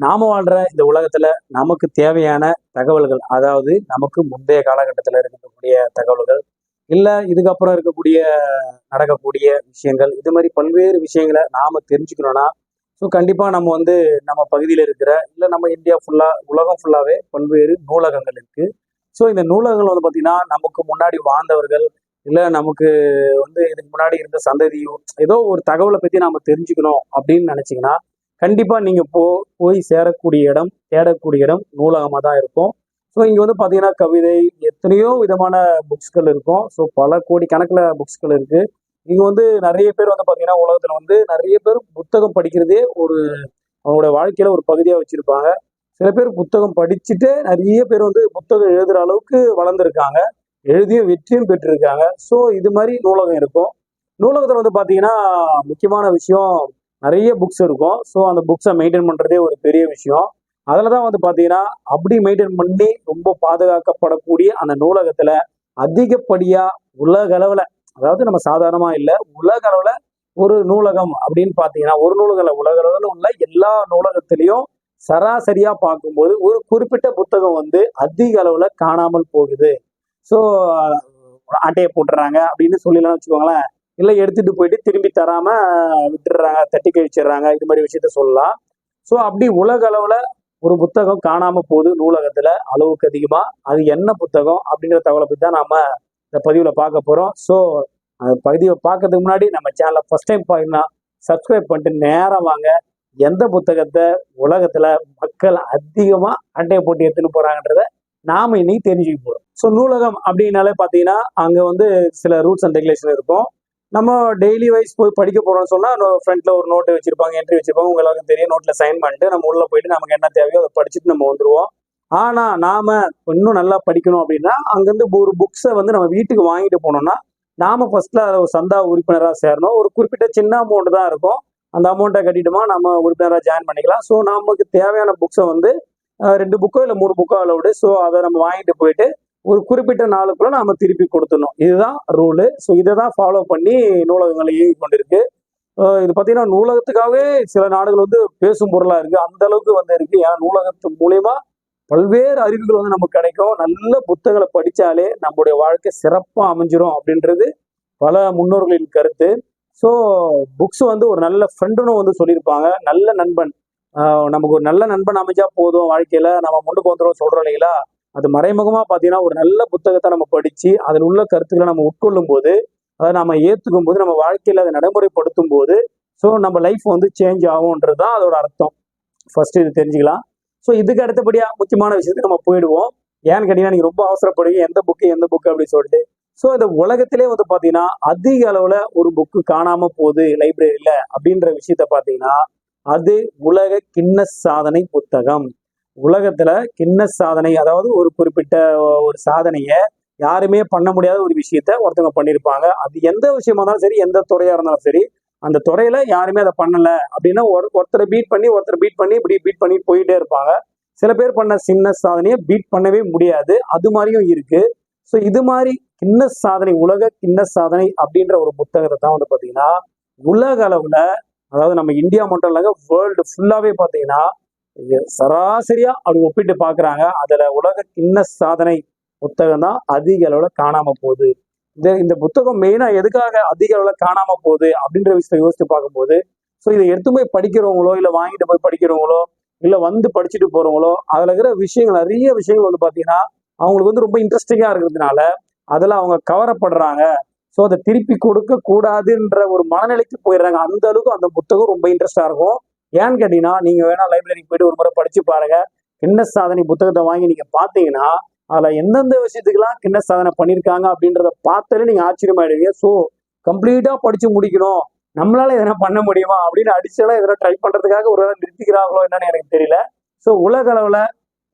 நாம வாழ்ற இந்த உலகத்துல நமக்கு தேவையான தகவல்கள் அதாவது நமக்கு முந்தைய காலகட்டத்தில் இருக்கக்கூடிய தகவல்கள் இல்லை இதுக்கப்புறம் இருக்கக்கூடிய நடக்கக்கூடிய விஷயங்கள் இது மாதிரி பல்வேறு விஷயங்களை நாம தெரிஞ்சுக்கணும்னா ஸோ கண்டிப்பாக நம்ம வந்து நம்ம பகுதியில் இருக்கிற இல்லை நம்ம இந்தியா ஃபுல்லா உலகம் ஃபுல்லாகவே பல்வேறு நூலகங்கள் இருக்கு. ஸோ இந்த நூலகங்கள் வந்து பார்த்தீங்கன்னா நமக்கு முன்னாடி வாழ்ந்தவர்கள் இல்லை நமக்கு வந்து இதுக்கு முன்னாடி இருந்த சந்ததியோ ஏதோ ஒரு தகவலை பற்றி நாம தெரிஞ்சுக்கணும் அப்படின்னு நினச்சிங்கன்னா கண்டிப்பாக நீங்கள் போ போய் சேரக்கூடிய இடம் தேடக்கூடிய இடம் நூலகமாக தான் இருக்கும். ஸோ இங்கே வந்து பார்த்தீங்கன்னா கவிதை எத்தனையோ விதமான புக்ஸ்கள் இருக்கும். ஸோ பல கோடி கணக்கில் புக்ஸ்கள் இருக்குது இங்கே வந்து நிறைய பேர் வந்து பார்த்தீங்கன்னா உலகத்தில் வந்து நிறைய பேர் புத்தகம் படிக்கிறதே ஒரு அவங்களோட வாழ்க்கையில் ஒரு பகுதியாக வச்சுருப்பாங்க. சில பேர் புத்தகம் படிச்சுட்டு நிறைய பேர் வந்து புத்தகம் எழுதுகிற அளவுக்கு வளர்ந்துருக்காங்க. எழுதியும் வெற்றியும் பெற்றிருக்காங்க. ஸோ இது மாதிரி நூலகம் இருக்கும். நூலகத்தில் வந்து பார்த்தீங்கன்னா முக்கியமான விஷயம் நிறைய புக்ஸ் இருக்கும். ஸோ அந்த புக்ஸை மெயின்டைன் பண்ணுறதே ஒரு பெரிய விஷயம். அதில் தான் வந்து பார்த்தீங்கன்னா அப்படி மெயின்டைன் பண்ணி ரொம்ப பாதுகாக்கப்படக்கூடிய அந்த நூலகத்தில் அதிகப்படியாக உலக அளவில் அதாவது நம்ம சாதாரணமாக இல்லை உலக அளவில் ஒரு நூலகம் அப்படின்னு பார்த்தீங்கன்னா ஒரு நூலகம் உலக அளவில் உள்ள எல்லா நூலகத்திலையும் சராசரியாக பார்க்கும்போது ஒரு குறிப்பிட்ட புத்தகம் வந்து அதிக அளவில் காணாமல் போகுது. ஸோ ஆட்டையை போட்டுறாங்க அப்படின்னு சொல்லலாம் வச்சுக்கோங்களேன். இல்லை எடுத்துட்டு போயிட்டு திரும்பி தராம விட்டுடுறாங்க தட்டி கழிச்சிடுறாங்க. இது மாதிரி விஷயத்த சொல்லலாம். ஸோ அப்படி உலக அளவுல ஒரு புத்தகம் காணாம போகுது நூலகத்துல. அளவுக்கு அதிகமா. அது என்ன புத்தகம் அப்படிங்கிற தகவலை பற்றி தான் நாம இந்த பதிவுல பார்க்க போறோம். ஸோ அந்த பதிவை பார்க்கறதுக்கு முன்னாடி நம்ம சேனலை ஃபர்ஸ்ட் டைம் பாருங்கன்னா சப்ஸ்கிரைப் பண்ணிட்டு நேரம் வாங்க. எந்த புத்தகத்தை உலகத்துல மக்கள் அதிகமா அட்டையை போட்டு எடுத்துன்னு போறாங்கன்றத நாம இன்னைக்கு தெரிஞ்சுக்க போறோம். ஸோ நூலகம் அப்படின்னாலே பார்த்தீங்கன்னா அங்க வந்து சில ரூல்ஸ் அண்ட் ரெகுலேஷன் இருக்கும். நம்ம டெய்லி வைஸ் போய் படிக்க போறோம்னு சொன்னா ஃப்ரண்ட்ல ஒரு நோட்டு வச்சிருப்பாங்க என்ட்ரி வச்சிருப்பாங்க உங்களுக்கு தெரியும். நோட்ல சைன் பண்ணிட்டு நம்ம உள்ள போயிட்டு நமக்கு என்ன தேவையோ அதை படிச்சுட்டு நம்ம வந்துருவோம். ஆனா நாம இன்னும் நல்லா படிக்கணும் அப்படின்னா அங்கிருந்து ஒரு புக்ஸை வந்து நம்ம வீட்டுக்கு வாங்கிட்டு போனோம்னா நாம ஃபர்ஸ்ட்ல ஒரு சந்தா உறுப்பினராக சேரணும். ஒரு குறிப்பிட்ட சின்ன அமௌண்ட் தான் இருக்கும். அந்த அமௌண்ட்டை கட்டிட்டுமா நம்ம உறுப்பினராக ஜாயின் பண்ணிக்கலாம். ஸோ நமக்கு தேவையான புக்ஸை வந்து ரெண்டு புக்கோ இல்லை மூணு புக்கோ அலவுடு ஸோ அதை நம்ம வாங்கிட்டு போயிட்டு ஒரு குறிப்பிட்ட நாளுக்குள்ள நாம திருப்பி கொடுத்துடணும். இதுதான் ரூலு ஸோ இதை தான் ஃபாலோ பண்ணி நூலகங்களை இயங்கி கொண்டிருக்கு. இது பார்த்தீங்கன்னா நூலகத்துக்காகவே சில நாடுகள் வந்து பேசும் பொருளாக இருக்கு. அந்த அளவுக்கு வந்து இருக்கு. ஏன்னா நூலகத்து மூலயமா பல்வேறு அறிவுகள் வந்து நமக்கு கிடைக்கும். நல்ல புத்தகங்களை படித்தாலே நம்முடைய வாழ்க்கை சிறப்பாக அமைஞ்சிரும் அப்படின்றது பல முன்னோர்களின் கருத்து. ஸோ புக்ஸ் வந்து ஒரு நல்ல ஃப்ரெண்டுன்னு வந்து சொல்லியிருப்பாங்க. நல்ல நண்பன். நமக்கு ஒரு நல்ல நண்பன் அமைஞ்சா போதும். வாழ்க்கையில நம்ம முன்னுக்கு வந்துடும் சொல்றோம் இல்லைங்களா? அது மறைமுகமாக பார்த்தீங்கன்னா ஒரு நல்ல புத்தகத்தை நம்ம படித்து அதில் உள்ள கருத்துக்களை நம்ம உட்கொள்ளும் போது அதை நம்ம ஏற்றுக்கும் போது நம்ம வாழ்க்கையில் அதை நடைமுறைப்படுத்தும் போது ஸோ நம்ம லைஃப் வந்து சேஞ்ச் ஆகும்ன்றது தான் அதோட அர்த்தம். ஃபர்ஸ்ட் இது தெரிஞ்சுக்கலாம். ஸோ இதுக்கு அடுத்தபடியாக முக்கியமான விஷயத்துக்கு நம்ம போயிடுவோம். ஏன்னு கேட்டீங்கன்னா நீங்கள் ரொம்ப அவசரப்படுவீங்க. எந்த புக்கு எந்த புக்கு அப்படின்னு சொல்லிட்டு. ஸோ இந்த உலகத்திலே வந்து பார்த்தீங்கன்னா அதிக அளவில் ஒரு புக்கு காணாமல் போகுது லைப்ரரியில் அப்படின்ற விஷயத்த பார்த்தீங்கன்னா அது உலக கிண்ண சாதனை புத்தகம். உலகத்துல கின்னஸ் சாதனை அதாவது ஒரு குறிப்பிட்ட ஒரு சாதனையை யாருமே பண்ண முடியாத ஒரு விஷயத்த ஒருத்தவங்க பண்ணியிருப்பாங்க அது எந்த விஷயமா இருந்தாலும் சரி எந்த துறையா இருந்தாலும் சரி அந்த துறையில யாருமே அதை பண்ணல அப்படின்னா ஒரு ஒருத்தரை பீட் பண்ணி ஒருத்தர் பீட் பண்ணி இப்படி பீட் பண்ணி போயிட்டே இருப்பாங்க. சில பேர் பண்ண சின்ன சாதனையை பீட் பண்ணவே முடியாது. அது மாதிரியும் இருக்கு. ஸோ இது மாதிரி கிண்ண சாதனை உலக கிண்ண சாதனை அப்படின்ற ஒரு புத்தகத்தை தான் வந்து பார்த்தீங்கன்னா உலக அளவுல அதாவது நம்ம இந்தியா மட்டும் இல்லைங்க வேர்ல்டு ஃபுல்லாவே பார்த்தீங்கன்னா சராசரியா அப்படி ஒப்பிட்டு பாக்குறாங்க அதுல உலக கிண்ண சாதனை புத்தகம் தான் அதிக அளவுல காணாம போகுது. இந்த இந்த புத்தகம் மெயினா எதுக்காக அதிக அளவுல காணாம போகுது அப்படின்ற விஷயத்த யோசித்து பார்க்கும்போது ஸோ இதை எடுத்து போய் படிக்கிறவங்களோ இல்லை வாங்கிட்டு போய் படிக்கிறவங்களோ இல்லை வந்து படிச்சுட்டு போறவங்களோ அதுல இருக்கிற விஷயங்கள் நிறைய விஷயங்கள் வந்து பாத்தீங்கன்னா அவங்களுக்கு வந்து ரொம்ப இன்ட்ரெஸ்டிங்கா இருக்கிறதுனால அதில் அவங்க கவரப்படுறாங்க. ஸோ அதை திருப்பி கொடுக்க கூடாதுன்ற ஒரு மனநிலைக்கு போயிடுறாங்க. அந்த அளவுக்கு அந்த புத்தகம் ரொம்ப இன்ட்ரெஸ்டா இருக்கும். ஏன்னு கேட்டீங்கன்னா நீங்க வேணா லைப்ரரிக்கு போயிட்டு ஒரு முறை படிச்சு பாருங்க. கிண்ண சாதனை புத்தகத்தை வாங்கி நீங்க பாத்தீங்கன்னா அதுல எந்தெந்த விஷயத்துக்கெல்லாம் கிண்ண சாதனை பண்ணியிருக்காங்க அப்படின்றத பார்த்தாலே நீங்க ஆச்சரியமாயிடுவீங்க. ஸோ கம்ப்ளீட்டா படிச்சு முடிக்கணும். நம்மளால எதனா பண்ண முடியுமா? அப்படின்னு அடிச்செல்லாம் எதனா ட்ரை பண்றதுக்காக ஒரு வேளை நிறுத்திக்கிறாங்களோ என்னன்னு எனக்கு தெரியல. ஸோ உலக அளவுல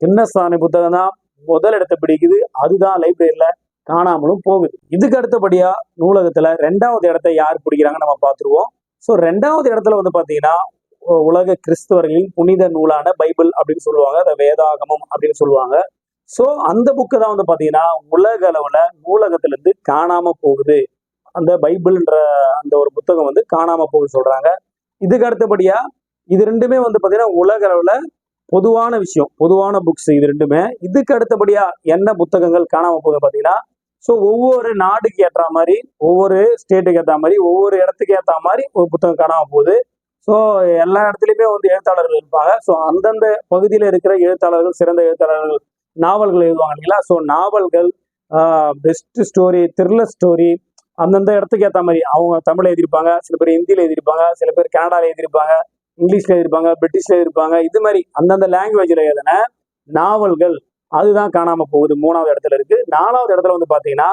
கிண்ண சாதனை புத்தகம் தான் முதல் இடத்தை பிடிக்குது. அதுதான் லைப்ரரியில காணாமலும் போகுது. இதுக்கு அடுத்தபடியா நூலகத்துல ரெண்டாவது இடத்த யார் பிடிக்கிறாங்க நம்ம பார்த்துருவோம். ஸோ ரெண்டாவது இடத்துல வந்து பாத்தீங்கன்னா உலக கிறிஸ்தவர்களின் புனித நூலான பைபிள் அப்படின்னு சொல்லுவாங்க அதை வேதாகமம் அப்படின்னு சொல்லுவாங்க. ஸோ அந்த புக்கு தான் வந்து பார்த்தீங்கன்னா உலக அளவில் நூலகத்துல காணாமல் போகுது. அந்த பைபிள்ன்ற அந்த ஒரு புத்தகம் வந்து காணாமல் போகுது சொல்றாங்க. இதுக்கு அடுத்தபடியாக இது ரெண்டுமே வந்து பார்த்தீங்கன்னா உலக அளவில் பொதுவான விஷயம் பொதுவான புக்ஸ் இது ரெண்டுமே. இதுக்கு அடுத்தபடியா என்ன புத்தகங்கள் காணாம போகுது பார்த்தீங்கன்னா ஸோ ஒவ்வொரு நாடுக்கு ஏற்ற மாதிரி ஒவ்வொரு ஸ்டேட்டுக்கு ஏற்ற மாதிரி ஒவ்வொரு இடத்துக்கு ஏற்ற மாதிரி ஒரு புத்தகம் காணாம போகுது. ஸோ எல்லா இடத்துலையுமே வந்து எழுத்தாளர்கள் இருப்பாங்க. ஸோ அந்தந்த பகுதியில் இருக்கிற எழுத்தாளர்கள் சிறந்த எழுத்தாளர்கள் நாவல்கள் எழுதுவாங்க இல்லைங்களா? ஸோ நாவல்கள் பெஸ்ட் ஸ்டோரி த்ரில்லர் ஸ்டோரி அந்தந்த இடத்துக்கு ஏற்ற மாதிரி அவங்க தமிழில் எழுதியிருப்பாங்க. சில பேர் ஹிந்தியில் எழுதியிருப்பாங்க. சில பேர் கனடாவில் எழுதியிருப்பாங்க. இங்கிலீஷில் எழுதியிருப்பாங்க. பிரிட்டிஷில் எழுதியிருப்பாங்க. இது மாதிரி அந்தந்த லாங்குவேஜில் எழுதின நாவல்கள் அதுதான் காணாமல் போகுது. மூணாவது இடத்துல இருக்குது நாலாவது இடத்துல வந்து பார்த்தீங்கன்னா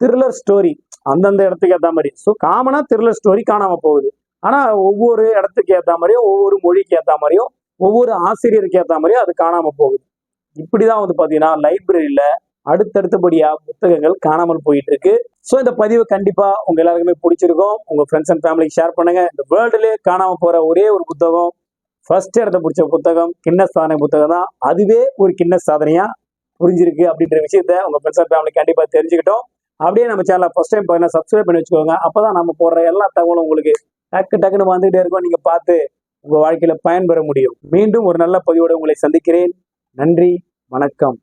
த்ரில்லர் ஸ்டோரி அந்தந்த இடத்துக்கு ஏற்ற மாதிரி. ஸோ காமனாக த்ரில்லர் ஸ்டோரி காணாமல் போகுது. ஆனால் ஒவ்வொரு இடத்துக்கு ஏற்ற மாதிரியும் ஒவ்வொரு மொழிக்கு ஏற்ற மாதிரியும் ஒவ்வொரு ஆசிரியருக்கு ஏற்ற மாதிரியும் அது காணாமல் போகுது. இப்படிதான் வந்து பார்த்தீங்கன்னா லைப்ரரியில் அடுத்தடுத்தபடியாக புத்தகங்கள் காணாமல் போயிட்டு இருக்கு ஸோ இந்த பதிவு கண்டிப்பாக உங்கள் எல்லாருக்குமே பிடிச்சிருக்கும். உங்கள் ஃப்ரெண்ட்ஸ் அண்ட் ஃபேமிலிக்கு ஷேர் பண்ணுங்க. இந்த வேர்ல்டுலேயே காணாமல் போகிற ஒரே ஒரு புத்தகம் ஃபர்ஸ்ட் இடத்த பிடிச்ச புத்தகம் கிண்ண சாதனை புத்தகம் தான். அதுவே ஒரு கிண்ண சாதனையாக புரிஞ்சிருக்கு அப்படின்ற விஷயத்த உங்கள் ஃப்ரெண்ட்ஸ் அண்ட் ஃபேமிலி கண்டிப்பாக தெரிஞ்சுக்கிட்டோம். அப்படியே நம்ம சேனலை ஃபர்ஸ்ட் டைம் பார்த்தீங்கன்னா சப்ஸ்கிரைப் பண்ணி வச்சுக்கோங்க. அப்போ தான் நம்ம போடுற எல்லா தகவலும் உங்களுக்கு டக்கு டக்குன்னு வந்துகிட்டே இருக்கும். நீங்க பார்த்து உங்க வாழ்க்கையில பயன்பெற முடியும். மீண்டும் ஒரு நல்ல பதிவோடு உங்களை சந்திக்கிறேன். நன்றி. வணக்கம்.